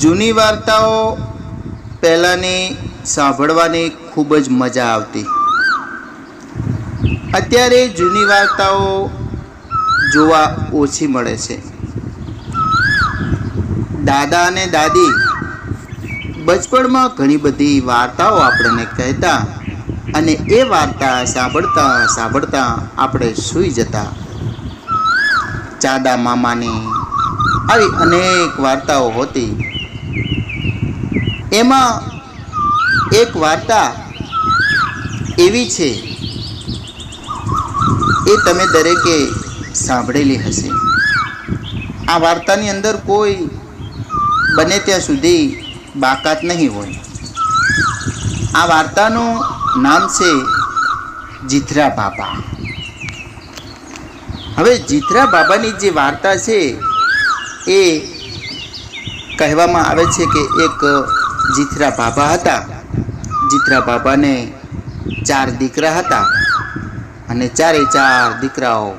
જૂની વાર્તાઓ પહેલાંની સાંભળવાની ખૂબ જ મજા આવતી. અત્યારે જૂની વાર્તાઓ જોવા ઓછી મળે છે. દાદા અને દાદી, બચપણમાં ઘણી બધી વાર્તાઓ આપણને કહેતા અને એ વાર્તા સાંભળતા સાંભળતા આપણે સૂઈ જતા. ચાદા મામાની આવી અનેક વાર્તાઓ હોતી. એમાં એક વાર્તા એવી છે, એ તમે દરેકે સાંભળેલી હશે. આ વાર્તાની અંદર કોઈ બને ત્યાં સુધી બાકાત નહીં હોય. આ વાર્તાનું નામ છે જીથરા બાબા. હવે જીથરા બાબાની જે વાર્તા છે, એ કહેવામાં આવે છે કે એક જીથરા બાબા હતા. જીથરા બાબાને ચાર દીકરા હતા અને ચારે ચાર દીકરાઓ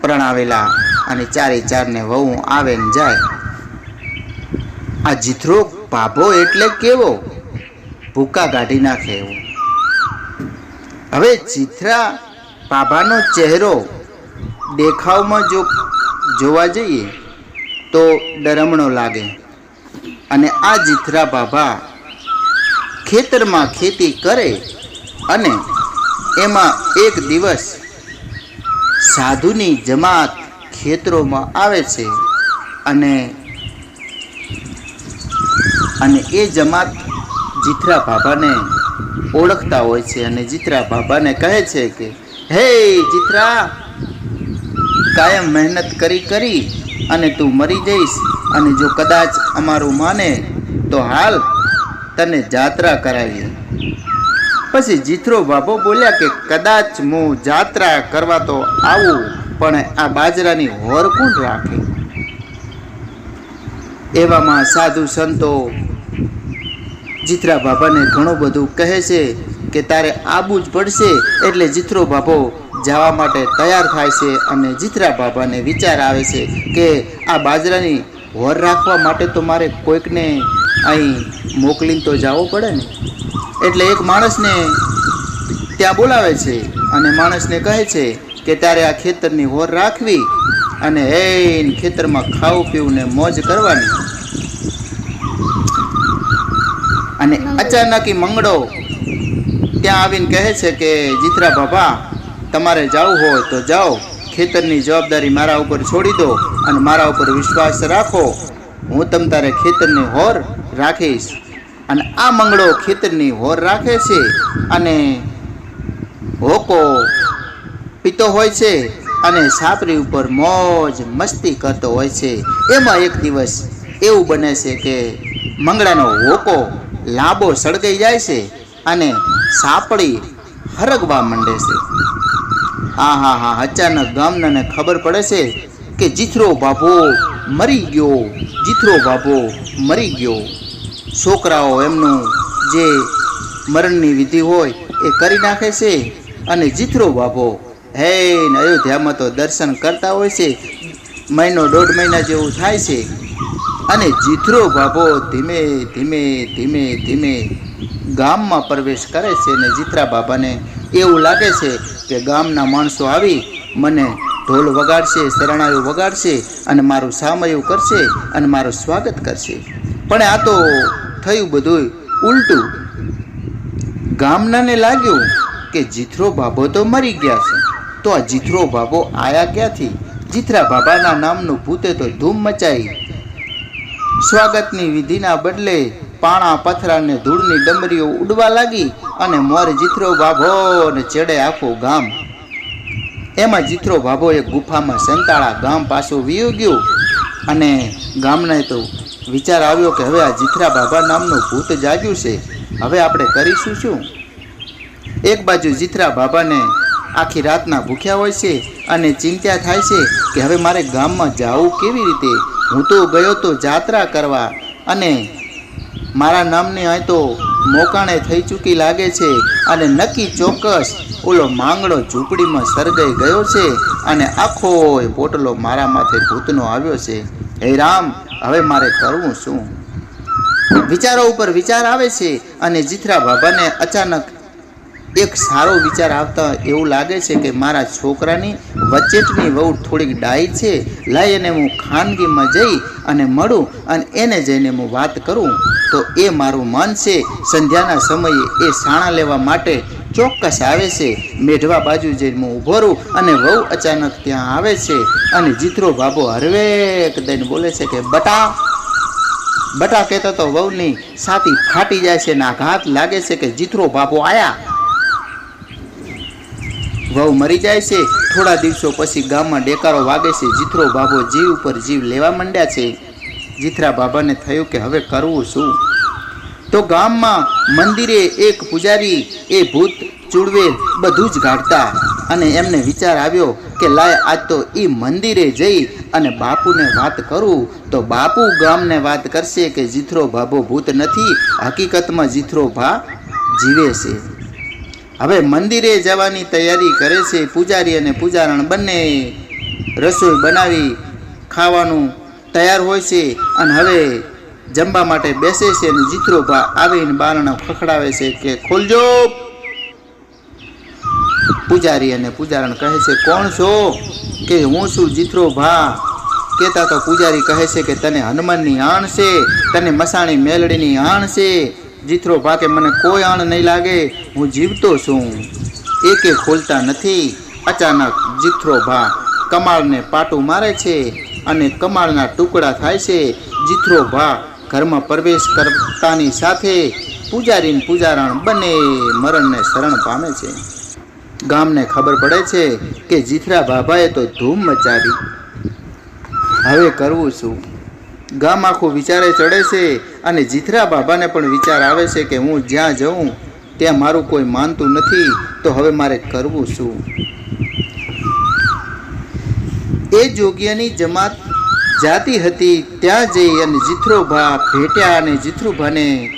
પ્રણાવેલા અને ચારે ચારને વહુ આવે ને જાય. આ જીથરો બાબો એટલે કેવો? ભૂકા કાઢી નાખે એવો. હવે જીથરા બાબાનો ચહેરો દેખાવમાં જો જોવા જઈએ તો ડરમણો લાગે. અને આ જીથરા બાબા ખેતરમાં ખેતી કરે અને એમાં એક દિવસ સાધુની જમાત ખેતરોમાં આવે છે અને અને એ જમાત જીથરા બાબાને ઓળખતા હોય છે અને જીથરા બાબાને કહે છે કે, હે જીથરા, કાયમ મહેનત કરી કરી અને તું મરી જઈશ. અને જો કદાચ અમારું માને, તો હાલ તને જાત્રા કરાવીએ. પછી જીથરો બાબો બોલ્યા કે, કદાચ હું જાત્રા કરવા તો આવું, પણ આ બાજરાની હોર કોણ રાખે? એવામાં સાધુ સંતો જીથરા બાબાને ઘણું બધું કહે છે કે, તારે આબુ જ પડશે. એટલે જીથરો બાબો જવા માટે તૈયાર થાય છે અને જીતરા બાબાને વિચાર આવે છે કે આ બાજરાની હોર રાખવા માટે તો મારે કોઈકને અહીં મોકલીને તો જવું પડે ને. એટલે એક માણસને ત્યાં બોલાવે છે અને માણસને કહે છે કે તારે આ ખેતરની હોર રાખવી અને એ ખેતરમાં ખાવું પીવું ને મોજ કરવાની. અને અચાનક મંગળો ત્યાં આવીને કહે છે કે, જીતરા બાબા તમારે જવું હોય તો જાઓ. ખેતરની જવાબદારી મારા ઉપર છોડી દો અને મારા ઉપર વિશ્વાસ રાખો. હું તમ તારે ખેતરની હોર રાખીશ. અને આ મંગળો ખેતરની હોર રાખે છે અને હોકો પીતો હોય છે અને સાપરી ઉપર મોજ મસ્તી કરતો હોય છે. એમાં એક દિવસ એવું બને છે કે મંગળાનો હોકો લાંબો સળગાઈ જાય છે અને સાપડી હરગવા માંડે છે. હા હા હા, અચાનક ગામનાને ખબર પડે છે કે જીથરો બાબો મરી ગયો, જીથરો બાબો મરી ગયો. છોકરાઓ એમનું જે મરણની વિધિ હોય એ કરી નાખે છે અને જીથરો બાબો હે અયોધ્યામાં તો દર્શન કરતા હોય છે, મહિનો દોઢ મહિના જેવું થાય છે. અને જીથરો બાબો ધીમે ધીમે ધીમે ધીમે ગામમાં પ્રવેશ કરે છે અને જીત્રા બાબાને એવું લાગે છે કે ગામના માણસો આવી મને ઢોલ વગાડશે શરણાયું વગાડશે અને મારું સામયું કરશે અને મારું સ્વાગત કરશે. પણ આ તો થયું બધું ઉલટું. ગામનાને લાગ્યું કે જીથરો બાબો તો મરી ગયા છે. તો આ જીથરો બાબો આયા ક્યાંથી? જીથરા બાબાના નામનું ભૂતે તો ધૂમ મચાઈ. સ્વાગતની વિધિના બદલે પાણા, પથરા ને ધૂળની ડમરીઓ ઉડવા લાગી અને મોર જીથરો ભાભો ને ચડે આખું ગામ. એમાં જીથરો ભાભો એક ગુફામાં સંતાળા ગામ પાછું વીયું ગયું અને ગામને તો વિચાર આવ્યો કે હવે આ જીથરા બાબા નામનું ભૂત જાગ્યું છે. હવે આપણે કરીશું શું? એક બાજુ જીથરા બાબાને આખી રાતના ભૂખ્યા હોય છે અને ચિંતા થાય છે કે હવે મારે ગામમાં જવું કેવી રીતે? હું તો ગયો તો જાત્રા કરવા અને મારા નામની અહીં તો મોકાણે થઈ ચૂકી લાગે છે અને નક્કી ચોક્કસ ઓલો માંગડો ઝૂંપડીમાં સરગાઈ ગયો છે અને આખો પોટલો મારા માથે ભૂતનો આવ્યો છે. હે રામ, હવે મારે કરવું શું? વિચારો ઉપર વિચાર આવે છે અને જીથરા બાબાને અચાનક એક સારો વિચાર આવતા એવું લાગે છે કે મારા છોકરાની વચેટની વહુ થોડીક ડાય છે લાઈ અને હું ખાનગીમાં જઈ અને મળું અને એને જઈને હું વાત કરું. તો એ મારું મન છે. સંધ્યાના સમયે એ સાણા લેવા માટે ચોક્કસ આવે છે. મેઢવા બાજુ જઈને હું ઊભો રહું અને વહુ અચાનક ત્યાં આવે છે અને જીતરો બાબો હરવેક દઈને બોલે છે કે, બટા. બટા કહેતો તો વહુની સાથી ફાટી જાય છે ને આઘાત લાગે છે કે જીતરો બાબો આયા. વહુ મરી જાય છે. થોડા દિવસો પછી ગામમાં ડેકારો વાગે છે. જીથરો બાબો જીવ ઉપર જીવ લેવા માંડ્યા છે. જીથરા બાબાને થયું કે હવે કરવું શું? તો ગામમાં મંદિરે એક પૂજારી એ ભૂત ચૂડવેલ બધું જ ગાઢતા અને એમને વિચાર આવ્યો કે લાય આજ તો એ મંદિરે જઈ અને બાપુને વાત કરું. તો બાપુ ગામને વાત કરશે કે જીથરો બાબો ભૂત નથી. હકીકતમાં જીથરો ભા જીવે છે. હવે મંદિરે જવાની તૈયારી કરે છે પૂજારી અને પૂજારણ બંને રસોઈ બનાવી ખાવાનું તૈયાર હોય છે અને હવે જમવા માટે બેસે છે અને જીતરો આવીને બારણા ખખડાવે છે કે ખોલજો. પૂજારી અને પૂજારણ કહે છે, કોણ છો? કે, હું છું જીતરો ભા. કહેતા તો પૂજારી કહે છે કે, તને હનુમાનની આણ છે, તને મસાણી મેલડીની આણ છે. જીથરો ભાકે મને કોઈ આણ નહીં લાગે, હું જીવતો છું. એકે ખોલતા નથી, અચાનક જીથરો ભા કમાળને પાટું મારે છે અને કમાળના ટુકડા થાય છે. જીથરો ભા ઘરમાં પ્રવેશ કરતાની સાથે પૂજારીને પૂજારણ બંને, મરણને શરણ પામે છે. ગામને ખબર પડે છે કે જીથરા બાબાએ તો ધૂમ મચાવી. હવે કરવું શું? ગામ આખું વિચારે ચડે છે અને જીથરા બાબાને પણ વિચાર આવે છે કે હું જ્યાં જઉં, ત્યાં મારું કોઈ માનતું નથી, તો હવે મારે કરવું શું? એ જોગ્યની જમાત જાતિ હતી, ત્યાં જઈ અને જીથરોભા ભેટ્યા અને જીથરુભાને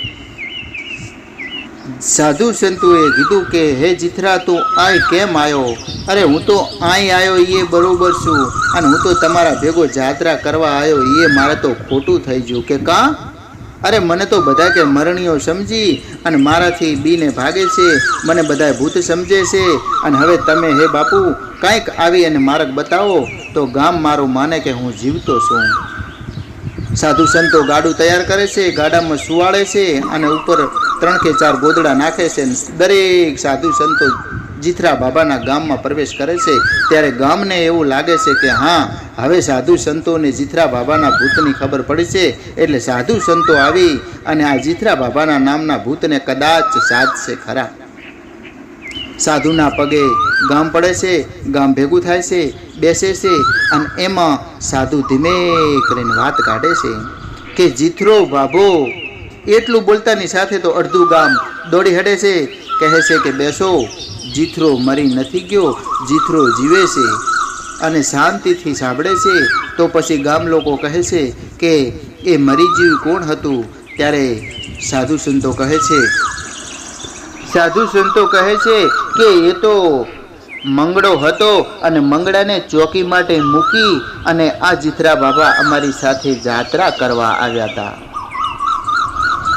સાધુ સંતુએ કીધું કે, હે જીથરા, તું આય કેમ આવ્યો અરે, હું તો અહીં આવ્યો એ બરોબર છું. અને હું તો તમારા ભેગો જાત્રા કરવા આવ્યો એ મારે તો ખોટું થઈ ગયું. કે કાં? અરે, મને તો બધા કે મરણીઓ સમજી અને મારાથી બીને ભાગે છે. મને બધા ભૂત સમજે છે. અને હવે તમે, હે બાપુ, કાંઈક આવી અને માર્ગ બતાવો, તો ગામ મારું માને કે હું જીવતો છું. સાધુ સંતો ગાડું તૈયાર કરે છે, ગાડામાં સુવાડે છે અને ઉપર ત્રણ કે ચાર ગોદડા નાખે છે દરેક સાધુ સંતો જીથરા બાબાના ગામમાં પ્રવેશ કરે છે. ત્યારે ગામને એવું લાગે છે કે હા, હવે સાધુ સંતોને જીથરા બાબાના ભૂતની ખબર પડી છે. એટલે સાધુ સંતો આવી અને આ જીથરા બાબાના નામના ભૂતને કદાચ સાધશે ખરા. સાધુના પગે ગામ પડે છે, ગામ ભેગું થાય છે, બેસે છે અને એમાં સાધુ ધીમે કરીને વાત કાઢે છે કે જીથરો બાબો એટલું બોલતાની સાથે તો અડધું ગામ દોડી હડે છે. કહે છે કે, બેસો, જીથરો મરી નથી ગયો, જીથરો જીવે છે અને શાંતિથી સાંભળે છે. તો પછી ગામ લોકો કહે છે કે, એ મરી જીવ કોણ હતું? ત્યારે સાધુ સંતો કહે છે, સાધુ સંતો કહે છે કે, એ તો મંગળો હતો અને મંગળાને ચોકી માટે મૂકી અને આ જીથરા બાબા અમારી સાથે જાત્રા કરવા આવ્યા હતા.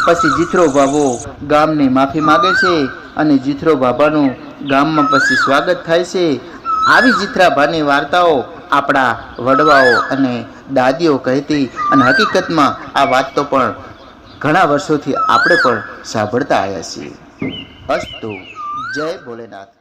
પછી જીથરો બાબો ગામની માફી માગે છે અને જીથરો બાબાનું ગામમાં પછી સ્વાગત થાય છે. આવી જીથરાભાની વાર્તાઓ આપણા વડવાઓ અને દાદીઓ કહેતી અને હકીકતમાં આ વાત તો પણ ઘણા વર્ષોથી આપણે પણ સાંભળતા આવ્યા છીએ. અસ્તુ, જય ભોલેનાથ.